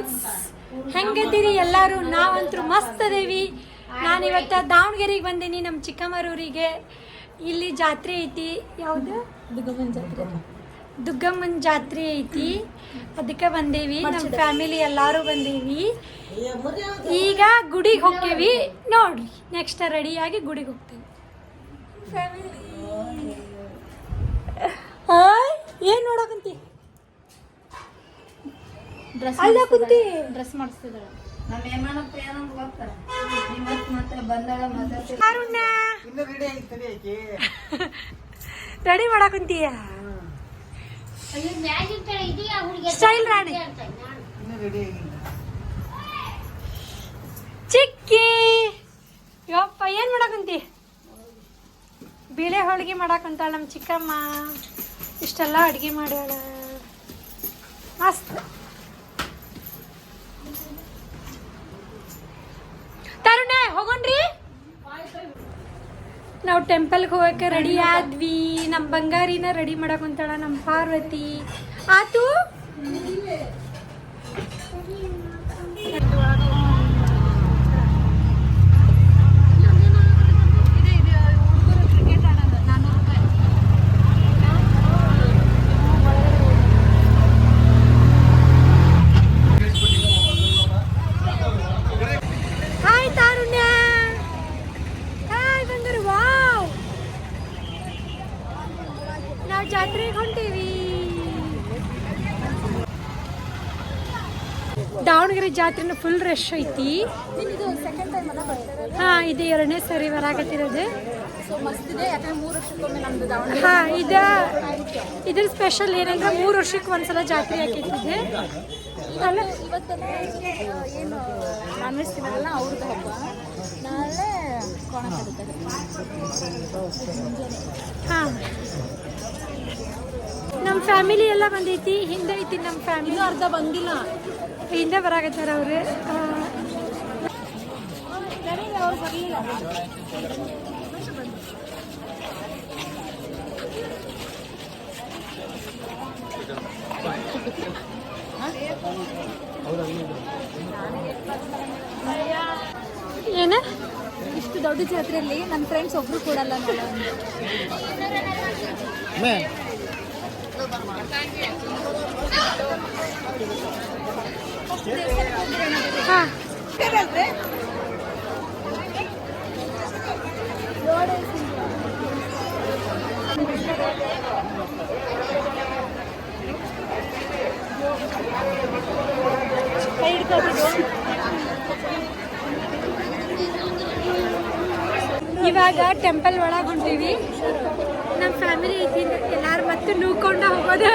Friends ಹೆಂಗದಿರಿ ಎಲ್ಲರೂ? ನಾವಂತೂ ಮಸ್ತ್ ಅದೇವಿ. ನಾನು ಇವತ್ತು ದಾವಣಗೆರೆಗೆ ಬಂದೀನಿ ನಮ್ಮ ಚಿಕ್ಕಮ್ಮರೂರಿಗೆ ಇಲ್ಲಿ ಜಾತ್ರೆ ಐತಿ. ಯಾವುದು? ದುಗ್ಗಮ್ಮನ ಜಾತ್ರೆ. ದುಗ್ಗಮ್ಮನ ಜಾತ್ರೆ ಐತಿ. ಅದಕ್ಕೆ ಬಂದೇವಿ. ನಮ್ಮ ಫ್ಯಾಮಿಲಿ ಎಲ್ಲರೂ ಬಂದೇವಿ. ಈಗ ಗುಡಿಗೆ ಹೋಗ್ತೇವಿ. ನೋಡ್ರಿ ನೆಕ್ಸ್ಟ್ ರೆಡಿಯಾಗಿ ಗುಡಿಗೆ ಹೋಗ್ತೇವಿ. ಹಾಯ್ ಏನು ನೋಡಕಂತಿ ಡ್ರೆಸ್ ಅಲ್ಲ ಕುಂತಿ. ಡ್ರೆಸ್ ಮಾಡಿಸ್ತಿದ್ದಾಳೆ ನಮ್ಮ ಹೇಮಣ್ಣಪ್ಪ ಏನಂತ ಗೊತ್ತಾ? ನಿಮ್ಮತ್ ಮತ್ತೆ ಬಂದಾಳ ಮಾತಾಡ್ತಿಲ್ಲ ಕಾರುಣ್ಯ ಇನ್ನು ರೆಡಿ ಆಗಿರ್ತಾನೆ ಆಕೆ ರೆಡಿ ಮಾಡಕಂತೀಯ ಸ್ಟೈಲ್ ರಾಣಿ ಇನ್ನು ರೆಡಿ ಆಗಿಲ್ಲ. ಚಿಕ್ಕಿ. ಯಪ್ಪ ಏನ್ ಮಾಡಕಂತಿ ಬೀಳೆ ಹೋಳಿಗೆ ಮಾಡಕಂತಾಳ ನಮ್ಮ ಚಿಕ್ಕಮ್ಮ. ಇಷ್ಟೆಲ್ಲ ಅಡ್ಗೆ ಮಾಡ್ಯಾಳ. ಮಸ್ತ್. ತರುಣ ಹೋಗೋಣ್ರಿ. ನಾವು ಟೆಂಪಲ್ಗೆ ಹೋಗಕ್ಕೆ ರೆಡಿ ಆದ್ವಿ. ನಮ್ಮ ಬಂಗಾರಿನ ರೆಡಿ ಮಾಡಕಂತಾಳ ನಮ್ಮ ಪಾರ್ವತಿ. ಆತು? ದಾವಣಗೆರೆ ಜಾತ್ರೆನ ಫುಲ್ ರಶ್ ಐತಿ. ಹಾ ಇದು ಎರಡನೇ ಸರಿ ಬರಾಕತ್ತಿರೋದು. ಹಾ ಇದ ಇದ್ರ ಸ್ಪೆಷಲ್ ಏನಂದ್ರೆ ಮೂರು ವರ್ಷಕ್ಕೆ ಒಂದ್ಸಲ ಜಾತ್ರೆ ಆಕೈತಿ ಇದು ಅಲ್ಲ ಏನು ನಾನ್ ವೆಜ್ ತಿನ್ನಲ್ಲ ಅವ್ರದ್ದು ಹಬ್ಬ. ನಾಳೆ ಕೋಣ ಕಡಿತಾರೆ ಹಾ. ನಮ್ಮ ಫ್ಯಾಮಿಲಿ ಎಲ್ಲ ಬಂದೈತಿ. ಹಿಂದೆ ಐತಿ ನಮ್ಮ ಫ್ಯಾಮಿಲಿ ಅರ್ಧ ಬಂದಿಲ್ಲ. ಹಿಂದೆ ಬರಾಕತ್ತಾರ ಅವ್ರು? ಆ, ಅವ್ರು ಬರಲಿಲ್ಲ ಏನ? ಇಷ್ಟು ದೊಡ್ಡ ಜಾತ್ರೆಯಲ್ಲಿ ನನ್ನ ಫ್ರೆಂಡ್ಸ್ ಒಬ್ರು ಕೊಡಲ್ಲ ನೋಡ. ಇವಾಗ ಟೆಂಪಲ್ ಒಳಗೆ ಹೊಂಟೀವಿ. ನಮ್ಮ ಫ್ಯಾಮಿಲಿ ಐತಿ ಎಲ್ಲಾರು ಮತ್ತೆ ನೂಕೊಂಡ ಹೋಗೋದು.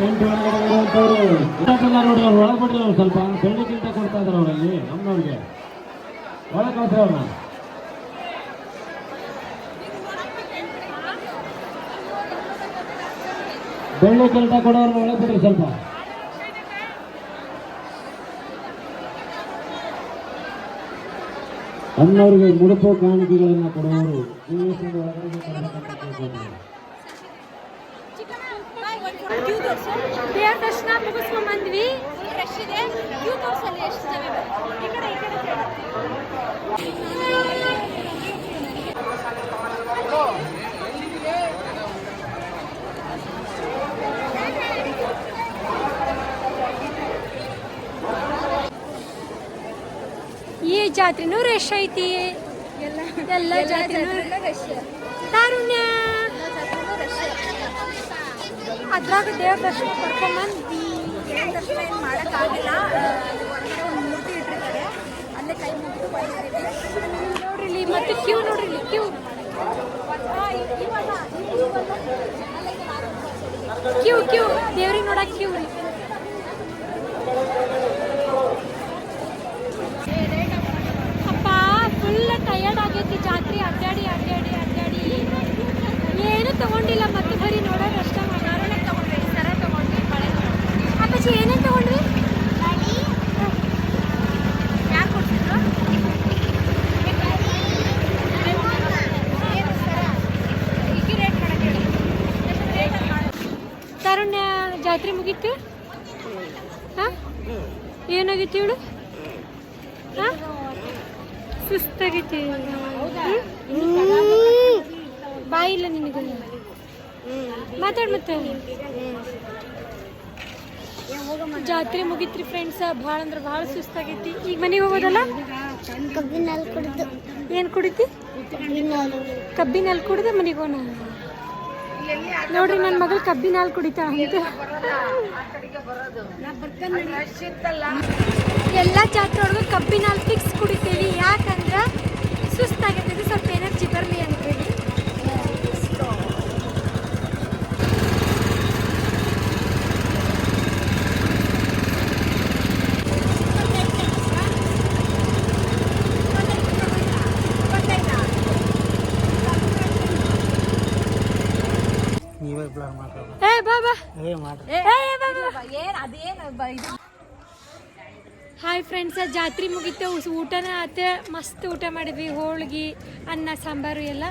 ಟೆಂಟ್ ಒಳಗಡೆ ಅವ್ರು ಒಳಗೆ ಸ್ವಲ್ಪ ಬೆಳ್ಳಿಗಿಂತ ಕೊಡ್ತಾ ಇದ್ದಾರೆ ಅವರಲ್ಲಿ ನಮ್ಮವ್ರಿಗೆ ಒಳಗೆ ಕಳ್ಸಿ ಅವ್ರನ್ನ. ಬೆಳ್ಳಿ ಕೆಲಸ ಕೊಡೋರು ಒಳಗೆ ಬಿಡ್ರಿ ಸ್ವಲ್ಪ. ನಮ್ಮವ್ರಿಗೆ ಮುಡುಪು ಕಾಣಿಕೆಗಳನ್ನ ದೇವಸ್ಥಾನದ ಒಳಗಡೆ ಕೊಡಬೇಕಂತ ಕೇಳ್ಕೊಳ್ತೀನಿ. ದೇವ್ರ ದರ್ಶನ ಮುಗಿಸ್ಕೊಂಡ್ ಬಂದ್ವಿ ರಶ್ ಇದೆ ಕ್ಯೂ ತೋರ್ಸಲ್ಲಿ ಎಷ್ಟು ಜನ ಈ ಕಡೆ ಈ ಕಡೆ ಈ ಜಾತ್ರೆನೂ ರಶ್ ಐತಿ ಎಲ್ಲ ಜಾತ್ರೆನೂ ರಶ್ ತಾರುಣ್ಯ ರಶ್ ಅದ್ರಾಗ ದೇವ್ರ ದರ್ಶನ ಕರ್ಕೊಂಬಂದು ದೇವ್ರ ದರ್ಶನ ಏನು ಮಾಡೋಕ್ಕಾಗಿಲ್ಲ ಹೊರಗಡೆ ಒಂದು ಮೂರ್ತಿ ಇಟ್ಟಿರ್ತಾರೆ. ಅಲ್ಲೇ ಕೈ ಮುಗಿದು ಬಂದಿದ್ದೀವಿ. ನೋಡ್ರಿ ಇಲ್ಲಿ ಮತ್ತೆ ಕ್ಯೂ ನೋಡ್ರಿ ಇಲ್ಲಿ ಕ್ಯೂ ಕ್ಯೂ ಕ್ಯೂ. ದೇವ್ರಿಗೆ ನೋಡಕ್ಕೆ ಕ್ಯೂ ರೀ ಅಪ್ಪ ಫುಲ್ ಟಯರ್ಡ್ ಆಗೈತಿ ಜಾತ್ರೆ. ಅಡ್ಡಾಡಿ ಅಡ್ಡಾಡಿ ಅಡ್ಡಾಡಿ. ಏನು ತಗೊಂಡಿಲ್ಲ ಮತ್ತೆ ರೇಟ್ ಏನೇನು ತಗೊಂಡ್ರಿ? ತಾರುಣ್ಯ ಜಾತ್ರೆ ಮುಗೀತು? ಹಾ? ಏನಾಗಿತ್ತು ಇವಳು ಹಾ? ಸುಸ್ತಾಗಿತ್ತು ಬಾಯಿಲ್ಲ ನಿನಗೆ? ಮಾತಾಡ್ ಮತ್ತೆ. ಜಾತ್ರೆ ಮುಗಿತ್ರಿ ಫ್ರೆಂಡ್ಸ್ ಭಾಳ ಅಂದ್ರೆ ಭಾಳ ಸುಸ್ತಾಗೈತಿ. ಈಗ ಮನೆಗೆ ಹೋಗೋದಲ್ಲ? ಕಬ್ಬಿನ ಹಾಲು ಕುಡಿದು ಏನು ಕುಡಿತಿ? ಕಬ್ಬಿನ ಹಾಲು ಕುಡಿದ ಮನೆಗೆ ಹೋಗೋಣ. ನೋಡ್ರಿ ನನ್ನ ಮಗಳು ಕಬ್ಬಿನ ಹಾಲು ಕುಡಿತಾ ಅಂತ. ಎಲ್ಲ ಜಾತ್ರೆ ಒಳಗೂ ಕಬ್ಬಿನ ಹಾಲು ಫಿಕ್ಸ್ ಕುಡಿತೀವಿ ಯಾಕಂದ್ರೆ ಸುಸ್ತಾಗಿರ್ತೈತಿ ಸ್ವಲ್ಪ ಎನರ್ಜಿ ಬರಲಿ ಅಂತೇಳಿ ಏ ಬಾ ಹಾಯ್ ಫ್ರೆಂಡ್ಸ್ ಜಾತ್ರೆ ಮುಗಿತು. ಊಟನೇ ಆತ. ಮಸ್ತ್ ಊಟ ಮಾಡಿದ್ವಿ. ಹೋಳಿಗೆ ಅನ್ನ ಸಾಂಬಾರು ಎಲ್ಲ.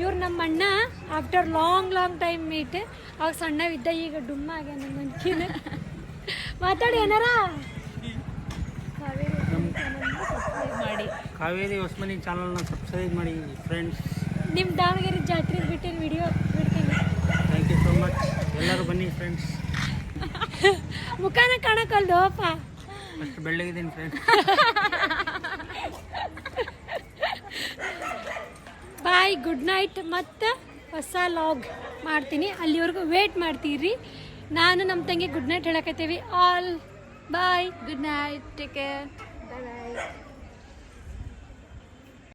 ಇವ್ರು ನಮ್ಮ ಅಣ್ಣ after long long time meet ಅವಾಗ ಸಣ್ಣವಿದ್ದ ಈಗ ಡುಮ್ಮ ಆಗ್ಯಾನ ನನ್ಕಿನ ಮಾತಾಡಿ ಏನಾರ ಮಾಡಿ. ಕಾವೇರಿ ಹೊಸ್ಮನಿ ಚಾನಲ್ನ ಸಬ್ಸ್ಕ್ರೈಬ್ ಮಾಡಿ ಫ್ರೆಂಡ್ಸ್ ನಿಮ್ಮ ದಾವಣಗೆರೆ ಜಾತ್ರೆ ಬಿಟ್ಟಿನ ಎಲ್ಲರೂ ಬನ್ನಿ ಫ್ರೆಂಡ್ಸ್ ಮುಖಾನ ಕಾಣಕ್ಕಲ್ದು ಅಪ್ಪ. ಅಷ್ಟು ಬೆಳ್ಳಗಿದ್ದೀನಿ ಫ್ರೆಂಡ್ಸ್ ಬಾಯ್ ಗುಡ್ ನೈಟ್ ಮತ್ತು ಹೊಸ ಲಾಗ್ ಮಾಡ್ತೀನಿ. ಅಲ್ಲಿವರೆಗೂ ವೇಟ್ ಮಾಡ್ತೀರಿ. ನಾನು ನಮ್ಮ ತಂಗಿ good night ಹೇಳಕತ್ತೀವಿ. All bye good night take care bye bye